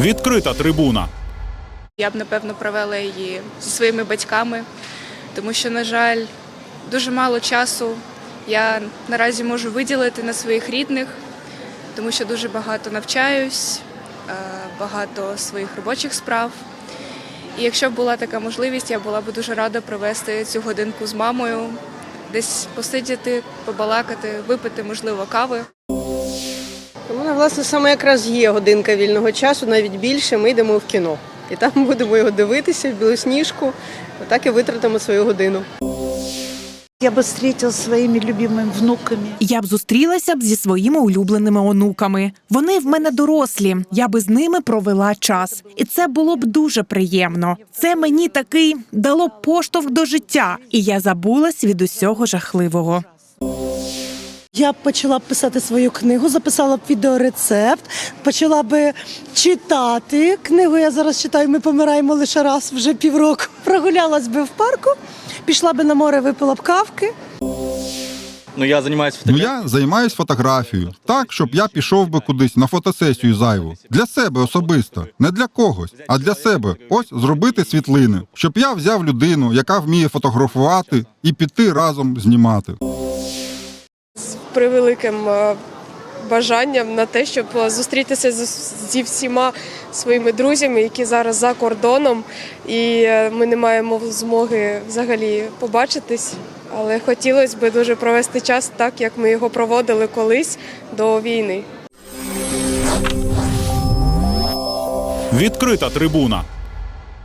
Відкрита трибуна. Я б напевно провела її зі своїми батьками, тому що, на жаль, дуже мало часу я наразі можу виділити на своїх рідних, тому що дуже багато навчаюсь, е, багато своїх робочих справ. І якщо б була така можливість, я була б дуже рада провести цю годинку з мамою, десь посидіти, побалакати, випити, можливо, кави. У мене, власне, саме якраз є годинка вільного часу, навіть більше. Ми йдемо в кіно. І там будемо його дивитися в білосніжку. Отак і витратимо свою годину. Я бы встретилась со своими любимыми внуками. Я б зустрілася б зі своїми улюбленими онуками. Вони в мене дорослі. Я би з ними провела час, і це було б дуже приємно. Це мені такий дало поштовх до життя, і я забулась від усього жахливого. Я б почала б писати свою книгу, записала б відеорецепт, почала би читати. Книгу я зараз читаю, ми помираємо лише раз вже півроку. Прогулялась би в парку, пішла би на море, випила б кавки. Ну я займаюся Ну я займаюсь фотографією, так, щоб я пішов би кудись на фотосесію зайву. Для себе особисто, не для когось, а для себе. Ось зробити світлини, щоб я взяв людину, яка вміє фотографувати, і піти разом знімати. Превеликим е, бажанням на те, щоб е, зустрітися зі всіма своїми друзями, які зараз за кордоном, і е, ми не маємо змоги взагалі побачитись. Але хотілося б дуже провести час так, як ми його проводили колись до війни. Відкрита трибуна.